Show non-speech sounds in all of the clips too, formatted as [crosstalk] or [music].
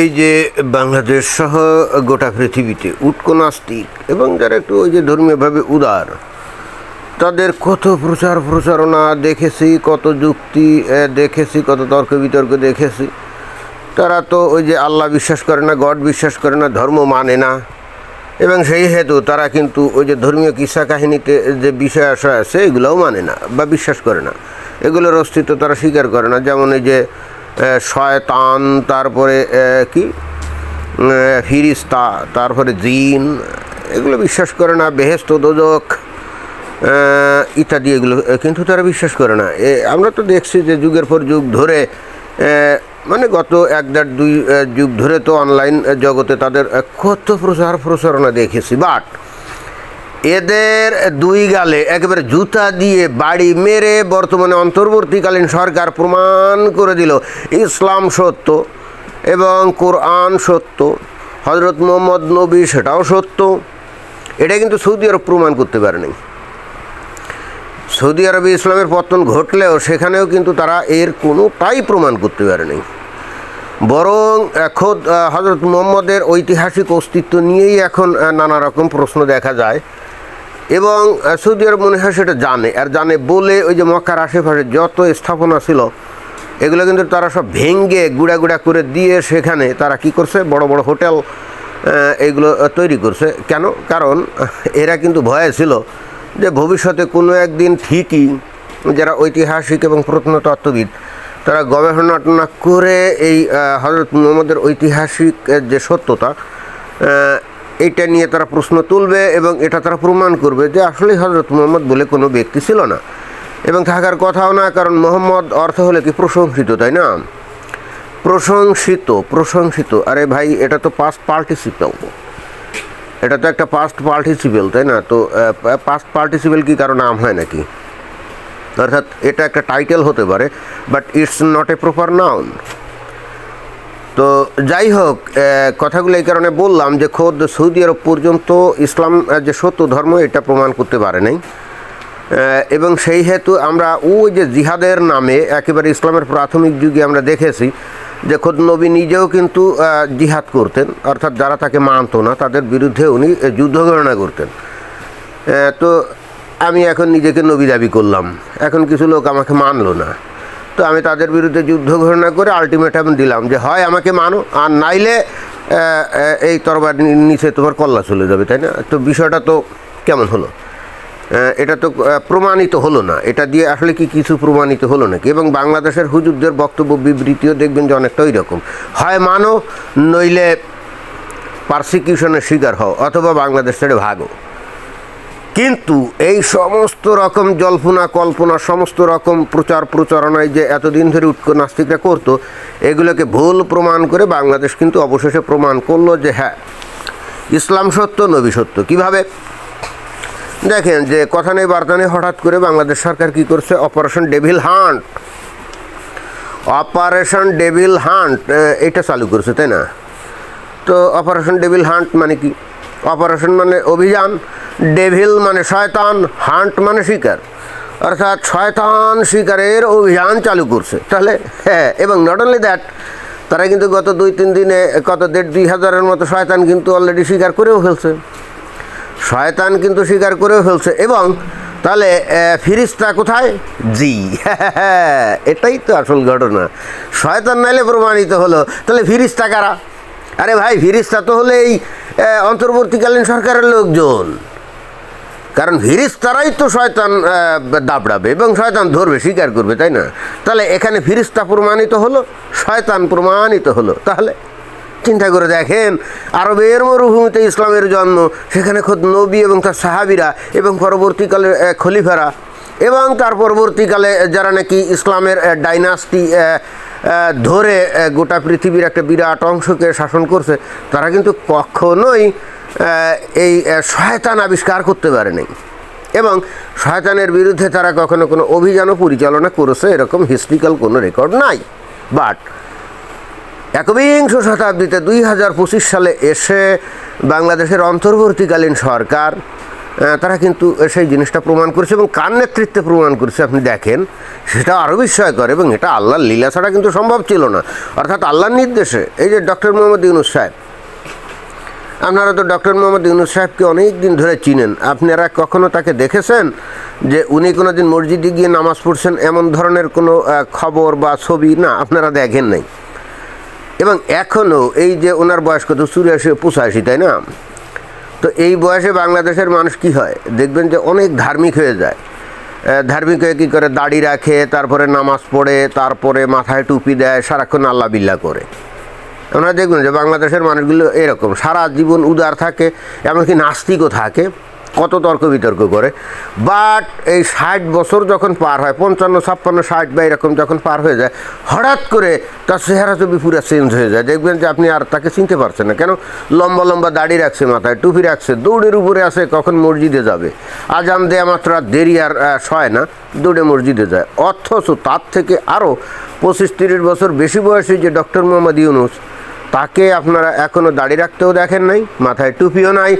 এই যে বাংলাদেশ সহ গোটা পৃথিবীতে উৎকো নাস্তিক এবং যারা একটু ওই যে ধর্মীয়ভাবে উদার, তাদের কত প্রচার প্রচারণা দেখেছি, কত যুক্তি দেখেছি, কত তর্ক বিতর্ক দেখেছি। তারা তো ওই যে আল্লাহ বিশ্বাস করে না, গড বিশ্বাস করে না, ধর্ম মানে না। এবং সেই হেতু তারা কিন্তু ওই যে ধর্মীয় কিসা কাহিনীতে যে বিষয় আশা আছে, এগুলোও মানে না বা বিশ্বাস করে না। এগুলোর অস্তিত্ব তারা স্বীকার করে না। যেমন এই যে শয়তান, তারপরে কি? ফিরিস্তা, তারপরে জিন, এগুলো বিশ্বাস করে না, বেহেস্ত, দোজক ইত্যাদি এগুলো কিন্তু তারা বিশ্বাস করে না। আমরা তো দেখছি যে যুগের পর যুগ ধরে মানে গত এক দেড় দুই যুগ ধরে তো অনলাইন জগতে তাদের কত প্রচার প্রচারণা দেখেছি। বাট এদের দুই গালে একেবারে জুতা দিয়ে বাড়ি মেরে বর্তমানে অন্তর্বর্তীকালীন সরকার প্রমাণ করে দিল, ইসলাম সত্য এবং কোরআন সত্য। হজরত মোহাম্মদ নবী সেটাও সত্য। এটা কিন্তু সৌদি আরব প্রমাণ করতে পারেনি। সৌদি আরবে ইসলামের পতন ঘটলেও সেখানেও কিন্তু তারা এর কোনোটাই প্রমাণ করতে পারেনি। বরং খোদ হজরত মোহাম্মদের ঐতিহাসিক অস্তিত্ব নিয়েই এখন নানা রকম প্রশ্ন দেখা যায়। এবং সৌদি আরব মনে হয় সেটা জানে। আর জানে বলে ওই যে মক্কার আশেপাশে যত স্থাপনা ছিল, এগুলো কিন্তু তারা সব ভেঙ্গে গুঁড়া গুঁড়া করে দিয়ে সেখানে তারা কি করছে? বড় বড় হোটেল এগুলো তৈরি করছে। কেন? কারণ, এরা কিন্তু ভয়ে ছিল যে ভবিষ্যতে কোনো একদিন ঠিকই যারা ঐতিহাসিক এবং প্রত্নতত্ত্ববিদ, তারা গবেষণা টনা করে এই হজরত মুহম্মদের ঐতিহাসিক যে সত্যতা এইটা নিয়ে তারা প্রশ্ন তুলবে এবং এটা তারা প্রমাণ করবে যে আসলে হজরত মোহাম্মদ বলে কোনো ব্যক্তি ছিল না। এবং থাকার কথাও না, কারণ মোহাম্মদ অর্থ হলে কি? প্রশংসিত, তাই না? প্রশংসিত প্রশংসিত। আরে ভাই, এটা তো পাস্ট পার্টিসিপেল এটা তো একটা পাস্ট পার্টিসিপেল তাই না? তো পাস্ট পার্টিসিপেল কি কারও নাম হয় নাকি? অর্থাৎ এটা একটা টাইটেল হতে পারে but it's not a proper noun তো যাই হোক কথাগুলো এই কারণে বললাম যে খোদ সৌদি আরব পর্যন্ত ইসলাম যে সত্য ধর্ম, এটা প্রমাণ করতে পারে নাই। এবং সেই হেতু আমরা ওই যে জিহাদের নামে একেবারে ইসলামের প্রাথমিক যুগে আমরা দেখেছি যে খোদ নবী নিজেও কিন্তু জিহাদ করতেন। অর্থাৎ যারা তাকে মানতো না, তাদের বিরুদ্ধে উনি যুদ্ধ ঘোষণা করতেন। তো আমি এখন নিজেকে নবী দাবি করলাম। এখন কিছু লোক আমাকে মানলো না। তো আমি তাদের বিরুদ্ধে যুদ্ধ ঘোষণা করে আলটিমেটাম দিলাম যে, হয়, আমাকে মানো, আর নাইলে এই তরবার নিচে তোমার কল্লা চলে যাবে, তাই না? তো বিষয়টা তো কেমন হলো? এটা তো প্রমাণিত হলো না। এটা দিয়ে আসলে কি কিছু প্রমাণিত হলো নাকি? এবং বাংলাদেশের হুজুরদের বক্তব্য, বিবৃতিও দেখবেন যে অনেকটা ওই রকম। হয়, মানো, নইলে পারসিকিউশনের শিকার হও, অথবা বাংলাদেশ ছেড়ে ভাগো। কিন্তু এই সমস্ত রকম জল্পনা, কল্পনা, সমস্ত রকম প্রচার প্রচারণায় যে এতদিন ধরে উৎক নাস্তিকরা করতো, এগুলোকে ভুল প্রমাণ করে বাংলাদেশ কিন্তু অবশেষে প্রমাণ করল যে হ্যাঁ ইসলাম সত্য, নবী সত্য। কীভাবে? দেখেন যে কথা নেই, বার্তা নেই, হঠাৎ করে বাংলাদেশ সরকার কি করছে? Operation devil hunt operation devil hunt এটা চালু করছে, তাই না? তো অপারেশন ডেভিল হান্ট মানে কি? অপারেশন মানে অভিযান, ডেভিল মানে শয়তান, হান্ট মানে শিকার। অর্থাৎ শয়তান শিকারের অভিযান চালু করছে। তাহলে হ্যাঁ এবং নট অনলি দ্যাট তারা কিন্তু গত দুই তিন দিনে কত দেড় দুই হাজারের মতো শয়তান কিন্তু অলরেডি স্বীকার করেও ফেলছে। শয়তান কিন্তু স্বীকার করেও ফেলছে। এবং তাহলে ফিরিস্তা কোথায়? জি, [laughs] এটাই তো আসল ঘটনা। শয়তান নাইলে প্রমাণিত হলো। তাহলে ফিরিস্তা কারা? আরে ভাই, ফিরিস্তা তো হলে এই অন্তর্বর্তীকালীন সরকারের লোকজন। কারণ ফিরিস তারাই তো শয়তান দাবড়াবে এবং শয়তান ধরবে, স্বীকার করবে, তাই না? তাহলে এখানে ফিরিস্তা প্রমাণিত হলো, শয়তান প্রমাণিত হলো। তাহলে চিন্তা করে দেখেন, আরবের মরুভূমিতে ইসলামের জন্ম, সেখানে খোদ নবী এবং তার সাহাবিরা এবং পরবর্তীকালে খলিফারা এবং তার পরবর্তীকালে যারা নাকি ইসলামের ডাইনাস্টি ধরে গোটা পৃথিবীর একটা বিরাট অংশকে শাসন করছে, তারা কিন্তু কখনোই এই শয়তান আবিষ্কার করতে পারেনি। এবং শয়তানের বিরুদ্ধে তারা কখনো কোনো অভিযানও পরিচালনা করেছে, এরকম হিস্ট্রিক্যাল কোনো রেকর্ড নাই। বাট একবিংশ শতাব্দীতে দুই হাজার পঁচিশ সালে এসে বাংলাদেশের অন্তর্বর্তীকালীন সরকার তারা কিন্তু সেই জিনিসটা প্রমাণ করেছে এবং কার নেতৃত্বে প্রমাণ করেছে আপনি দেখেন, সেটা আরও বিস্ময়কর এবং এটা আল্লাহর লীলা ছাড়া কিন্তু সম্ভব ছিল না। অর্থাৎ আল্লাহর নির্দেশে, এই যে ডক্টর মোহাম্মদ ইউনুস সাহেব, আপনারা তো ডক্টর মোহাম্মদ ইউনুস সাহেবকে অনেক দিন ধরে চিনেন। আপনারা কখনো তাকে দেখেছেন যে উনি কোনো দিন মসজিদে গিয়ে নামাজ পড়ছেন এমন ধরনের কোনো খবর বা ছবি? না, আপনারা দেখেন নাই। এবং এখনও এই যে ওনার বয়স কত? চুরাশি, পঁচাশি, তাই না? তো এই বয়সে বাংলাদেশের মানুষ কি হয়? দেখবেন যে অনেক ধার্মিক হয়ে যায়। ধার্মিক হয়ে কী করে? দাড়ি রাখে, তারপরে নামাজ পড়ে, তারপরে মাথায় টুপি দেয়, সারাক্ষণ আল্লাহ বিল্লা করে। আমরা দেখবেন যে বাংলাদেশের মানুষগুলো এরকম। সারা জীবন উদার থাকে, এমনকি নাস্তিকও থাকে। কত তর্ক বিতর্ক করে। বাট এই ষাট বছর যখন পার হয়, পঞ্চান্ন, ছাপ্পান্ন, ষাট বা এরকম যখন পার হয়ে যায়, হঠাৎ করে তার চেহারা ছবি পুরো চেঞ্জ হয়ে যায়। দেখবেন যে আপনি আর তাকে চিনতে পারছেন না। কেন? লম্বা লম্বা দাড়ি রাখছে মাথায়, টুপি রাখছে, দৌড়ের উপরে আছে কখন মসজিদে যাবে। আজান দেয়া মাত্র আর দেরি আর সয় না, দৌড়ে মসজিদে যায়। অথচ তার থেকে আরও পঁচিশ, তিরিশ বছর বেশি বয়সী যে ডক্টর মোহাম্মদ ইউনুস তাকে আপনারা এখনও দাড়ি রাখতেও দেখেন নাই, মাথায় টুপিও নাই,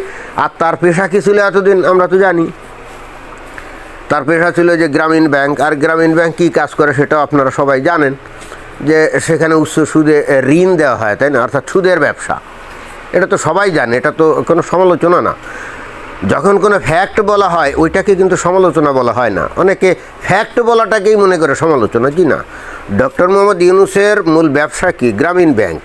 আর তার পেশা কী ছিল এতদিন আমরা তো জানি। তার পেশা ছিল যে গ্রামীণ ব্যাংক, আর গ্রামীণ ব্যাংক কী কাজ করে সেটাও আপনারা সবাই জানেন, যে সেখানে উচ্চ সুদে ঋণ দেওয়া হয়, তাই না? অর্থাৎ সুদের ব্যবসা। এটা তো সবাই জানে, এটা তো কোনো সমালোচনা না। যখন কোনো ফ্যাক্ট বলা হয়, ওইটাকে কিন্তু সমালোচনা বলা হয় না। অনেকে ফ্যাক্ট বলাটাকেই মনে করে সমালোচনা, কি না? ডক্টর মোহাম্মদ ইউনুসের মূল ব্যবসা কি? গ্রামীণ ব্যাংক।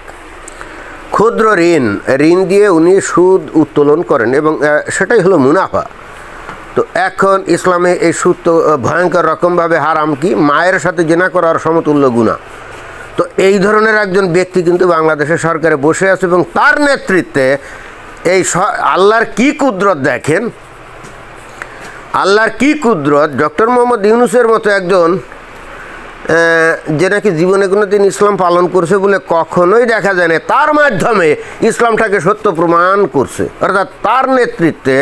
ক্ষুদ্র ঋণ ঋণ দিয়ে উনি সুদ উত্তোলন করেন এবং সেটাই হলো মুনাফা। তো এখন ইসলামে এই সুদ তো ভয়ঙ্কর রকমভাবে হারাম কি? মায়ের সাথে জেনা করার সমতুল্য গুণা। তো এই ধরনের একজন ব্যক্তি কিন্তু বাংলাদেশের সরকারে বসে আছে এবং তার নেতৃত্বে এই আল্লাহর কি কুদরত দেখেন? আল্লাহর কি কুদরত? ডক্টর মোহাম্মদ ইউনুসের মতো একজন যে নাকি জীবনে কোনো দিন ইসলাম পালন করছে বলে কখনোই দেখা যায় না। তার মাধ্যমে ইসলামটাকে সত্য প্রমাণ করছে। অর্থাৎ তার নেতৃত্বে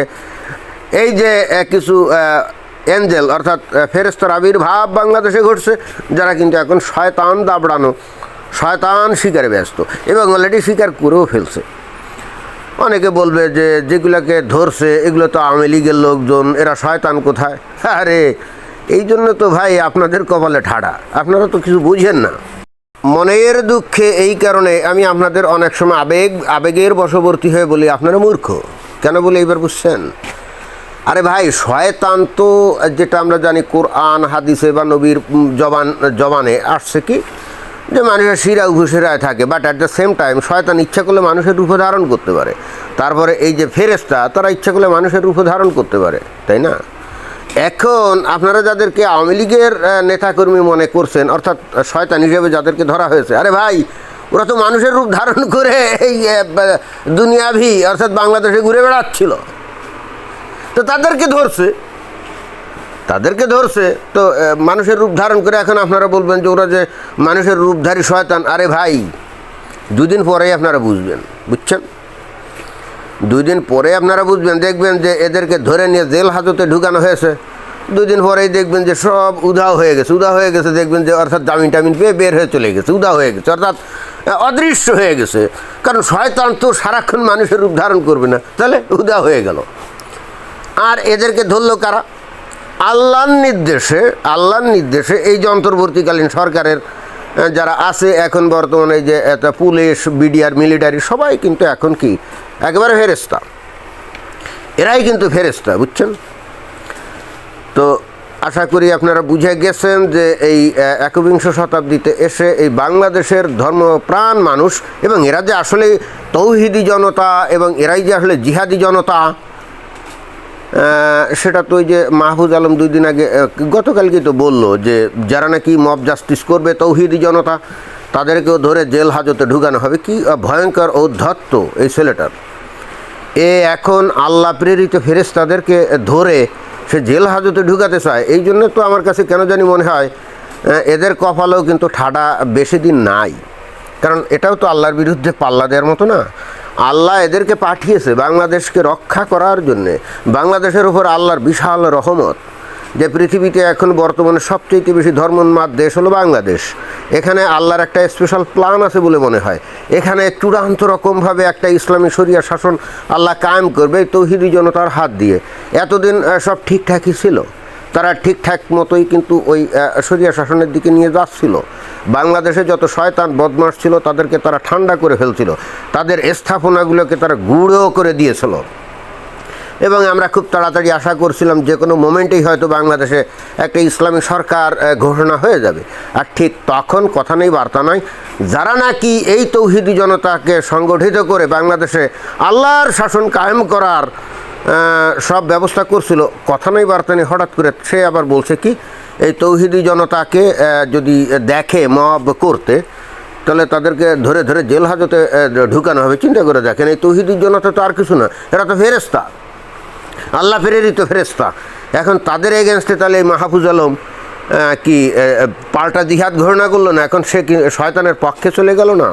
এই যে কিছু এঞ্জেল, অর্থাৎ ফেরেস্তার আবির্ভাব বাংলাদেশে ঘটছে, যারা কিন্তু এখন শয়তান দাবড়ানো, শয়তান শিকারে ব্যস্ত। এবং অলরেডি স্বীকার করেও ফেলছে। অনেকে বলবে যে, যেগুলোকে ধরছে, এগুলো তো আওয়ামী লীগের লোকজন, এরা শয়তান কোথায়? আরে এই জন্য তো ভাই আপনাদের কপালে ঠাড়া। আপনারা তো কিছু বুঝেন না। মনের দুঃখে এই কারণে আমি আপনাদের অনেক সময় আবেগ, আবেগের বশবর্তী হয়ে বলি, আপনারা মূর্খ। কেন বলে এইবার বুঝছেন? আরে ভাই, শয়তান তো যেটা আমরা জানি, কোরআন, হাদিসে বা নবীর জবান, জবানে আসছে কি? যে মানুষের শিরা ঘুষেরায় থাকে but at the same time শয়তান ইচ্ছা করলে মানুষের রূপ ধারণ করতে পারে। তারপরে এই যে ফেরেস্তা তারা ইচ্ছা করলে মানুষের রূপ ধারণ করতে পারে, তাই না? এখন আপনারা যাদেরকে আওয়ামী লীগের নেতাকর্মী মনে করছেন, অর্থাৎ শয়তান হিসেবে যাদেরকে ধরা হয়েছে, আরে ভাই, ওরা তো মানুষের রূপ ধারণ করে এই দুনিয়াভি, অর্থাৎ বাংলাদেশে ঘুরে বেড়াচ্ছিল। তো তাদেরকে ধরছে। তাদেরকে ধরছে। তো মানুষের রূপ ধারণ করে এখন আপনারা বলবেন যে ওরা যে মানুষের রূপধারী শয়তান, আরে ভাই, দুদিন পরেই আপনারা বুঝবেন, বুঝছেন? দুই দিন পরে আপনারা বুঝবেন, দেখবেন যে এদেরকে ধরে নিয়ে জেল হাজতে ঢুকানো হয়েছে। দুই দিন পরেই দেখবেন যে সব উধাও হয়ে গেছে, উধাও হয়ে গেছে, দেখবেন যে অর্থাৎ জামিন টামিন পেয়ে বের হয়ে চলে গেছে, উধাও হয়ে গেছে, অর্থাৎ অদৃশ্য হয়ে গেছে। কারণ শয়তান তো সারাক্ষণ মানুষের রূপ ধারণ করবে না, তাহলে উধাও হয়ে গেল। আর এদেরকে ধরলো কারা? আল্লাহর নির্দেশে আল্লাহর নির্দেশে এই যে অন্তর্বর্তীকালীন সরকারের যারা আছে এখন বর্তমানে যে এত পুলিশ, বিডিআর, মিলিটারি, সবাই কিন্তু এখন কি? একেবারে ফেরেস্তা এরাই কিন্তু ফেরেস্তা বুঝছেন? তো আশা করি আপনারা বুঝে গেছেন যে এই একবিংশ শতাব্দীতে এসে এই বাংলাদেশের ধর্মপ্রাণ মানুষ এবং এরা যে আসলে তৌহিদি জনতা এবং এরাই যে আসলে জিহাদি জনতা সেটা তো ওই যে মাহফুজ আলম দুই দিন আগে আহ, গতকালকেই তো বলল যে যারা নাকি মব জাস্টিস করবে তৌহিদি জনতা তাদেরকেও ধরে জেল হাজতে ঢুকানো হবে। কি ভয়ঙ্কর ঔদ্ধত্য এই ছেলেটার। এ এখন আল্লাহ প্রেরিত ফেরেস তাদেরকে ধরে সে জেল হাজতে ঢুকাতে চায়। এই জন্য তো আমার কাছে কেন জানি মনে হয় এদের কপালেও কিন্তু ঠাডা বেশি দিন নাই। কারণ এটাও তো আল্লাহর বিরুদ্ধে পাল্লা দেওয়ার মতো না। আল্লাহ এদেরকে পাঠিয়েছে বাংলাদেশকে রক্ষা করার জন্যে। বাংলাদেশের উপর আল্লাহর বিশাল রহমত যে পৃথিবীতে এখন বর্তমানে সবচেয়ে বেশি ধর্মোন্মাদ দেশ হলো বাংলাদেশ। এখানে আল্লাহর একটা স্পেশাল প্ল্যান আছে বলে মনে হয়। এখানে চূড়ান্ত রকমভাবে একটা ইসলামী শরিয়া শাসন আল্লাহ কায়েম করবে তৌহিদি জনতার হাত দিয়ে। এতদিন সব ঠিকঠাকই ছিল। তারা ঠিকঠাক মতোই কিন্তু ওই শরিয়া শাসনের দিকে নিয়ে যাচ্ছিল। বাংলাদেশে যত শয়তান বদমাস ছিল, তাদেরকে তারা ঠান্ডা করে ফেলছিল। তাদের স্থাপনাগুলোকে তারা গুঁড়ো করে দিয়েছিল। এবং আমরা খুব তাড়াতাড়ি আশা করছিলাম যে কোনো মোমেন্টেই হয়তো বাংলাদেশে একটা ইসলামী সরকার ঘোষণা হয়ে যাবে। আর ঠিক তখন কথা নেই, বার্তা নয় যারা নাকি এই তৌহিদি জনতাকে সংগঠিত করে বাংলাদেশে আল্লাহর শাসন কায়েম করার সব ব্যবস্থা করছিল। কথা নেই, বার্তা নেই, হঠাৎ করে সে আবার বলছে কি, এই তৌহিদি জনতাকে যদি দেখে মব করতে, তাহলে তাদেরকে ধরে ধরে জেল হাজতে ঢুকানো হবে। চিন্তা করে দেখেন, এই তৌহিদি জনতা তো আর কিছু না, এরা তো ফেরেস্তা আল্লাহ ফেরেরই তো ফেরেস্তা এখন তাদের এগেনস্টে তাহলে এই মাহফুজ আলম কি পাল্টা জিহাদ ঘোষণা করল না? এখন সে কি, শয়তানের পক্ষে চলে গেল না?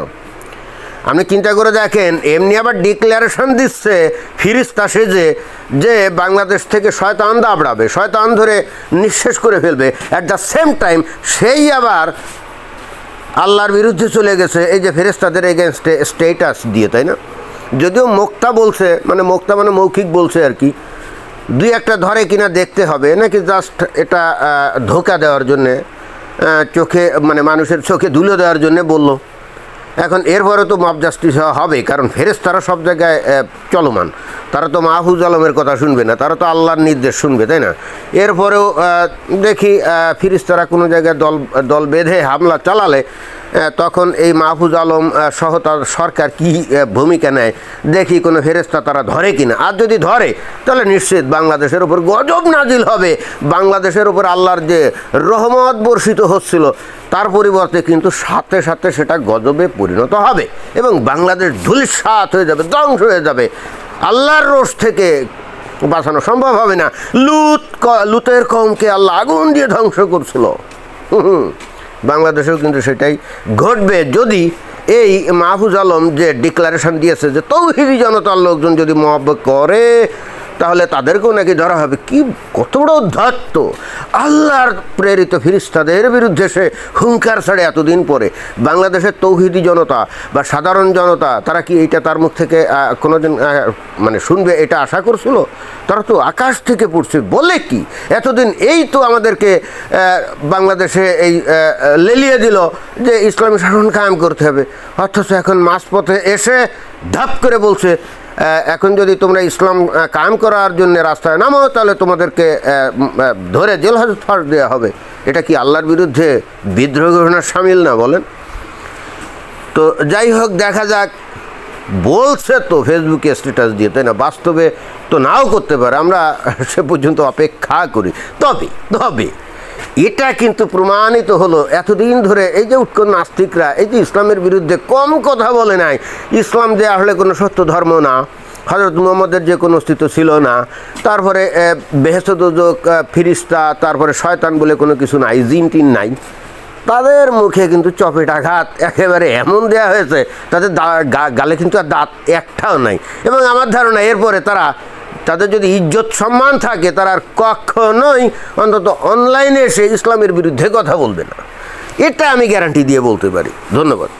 আপনি চিন্তা করে দেখেন, এমনি আবার ডিক্লারেশন দিচ্ছে, ফিরিস্তা সেজে, যে বাংলাদেশ থেকে শয়তান দাবড়াবে, শয়তান ধরে নিঃশেষ করে ফেলবে। অ্যাট দ্য সেম টাইম সেই আবার আল্লাহর বিরুদ্ধে চলে গেছে, এই যে ফেরেস্তাদের এগেনস্টে স্টেটাস দিয়ে, তাই না? যদিও মোক্তা বলছে মানে মোক্তা মানে মৌখিক বলছে আর কি, দুই একটা ধরে কিনা দেখতে হবে, নাকি জাস্ট এটা ধোকা দেওয়ার জন্যে চোখে মানে মানুষের চোখে ধুলো দেওয়ার জন্যে বলল। এখন এরপরে তো মাপ জাস্টিস হবে কারণ ফেরেস্তারা সব জায়গায় চলমান। তারা তো মাহফুজ আলমের কথা শুনবে না, তারা তো আল্লাহর নির্দেশ শুনবে, তাই না? এরপরেও দেখি ফিরিস্তারা কোনো জায়গায় দল দল বেঁধে হামলা চালালে তখন এই মাহফুজ আলম সহ তার সরকার কি ভূমিকা নেয়, দেখি কোনো ফেরেস্তা তারা ধরে কিনা। আর যদি ধরে, তাহলে নিশ্চিত বাংলাদেশের উপর গজব নাজিল হবে। বাংলাদেশের উপর আল্লাহর যে রহমত বর্ষিত হচ্ছিল, তার পরিবর্তে কিন্তু সাথে সাথে সেটা গজবে পরিণত হবে এবং বাংলাদেশ ধুলিসাৎ হয়ে যাবে, ধ্বংস হয়ে যাবে। আল্লাহর রোষ থেকে বাঁচানো সম্ভব হবে না। লুত লুতের কমকে আল্লাহ আগুন দিয়ে ধ্বংস করছিল। বাংলাদেশেও কিন্তু সেটাই ঘটবে। যদি এই মাহফুজ আলম যে ডিক্লারেশন দিয়েছে যে তৌহিদি জনতার লোকজন যদি মহাব্য করে তাহলে তাদেরকেও নাকি ধরা হবে। কি, কত বড় ধত্ত আল্লাহর প্রেরিত ফিরিস্তাদের বিরুদ্ধে সে হুঙ্কার ছাড়ে এতদিন পরে। বাংলাদেশের তৌহিদি জনতা বা সাধারণ জনতা, তারা কি এইটা তার মুখ থেকে কোনোদিন মানে শুনবে, এটা আশা করছিল? তারা তো আকাশ থেকে পড়ছে, বলে কি? এতদিন এই তো আমাদেরকে বাংলাদেশে এই লেলিয়ে দিল যে ইসলামী শাসন কায়েম করতে হবে। অথচ এখন মাঝপথে এসে ধাপ করে বলছে এখন যদি তোমরা ইসলাম কায়েম করার জন্য রাস্তায় নামো, তাহলে তোমাদেরকে ধরে জেল হাজত দেওয়া হবে। এটা কি আল্লাহর বিরুদ্ধে বিদ্রোহ ঘোষণার সামিল না বলেন? তো যাই হোক, দেখা যাক। বলছে তো ফেসবুকে স্ট্যাটাস দিয়ে, তাই না? বাস্তবে তো নাও করতে পারে। আমরা সে পর্যন্ত অপেক্ষা করি। তবে তবে এটা কিন্তু প্রমাণিত হলো এতদিন ধরে এই যে উৎকট নাস্তিকরা, এই যে ইসলামের বিরুদ্ধে কম কথা বলে নাই, ইসলাম যে আসলে কোনো সত্য ধর্ম না হজরত মোহাম্মদের যে কোনো অস্তিত্ব ছিল না, তারপরে বেহেসদোজক ফিরিস্তা, তারপরে শয়তান বলে কোনো কিছু নাই, জিন টিন নাই, তাদের মুখে কিন্তু চপেটাঘাত একেবারে এমন দেয়া হয়েছে, তাদের গালে কিন্তু আর দাঁত একটাও নাই। এবং আমার ধারণা এরপরে তারা তাদের যদি ইজ্জত সম্মান থাকে, তারা আর কখনোই অন্তত অনলাইনে এসে ইসলামের বিরুদ্ধে কথা বলবে না। এটা আমি গ্যারান্টি দিয়ে বলতে পারি। ধন্যবাদ।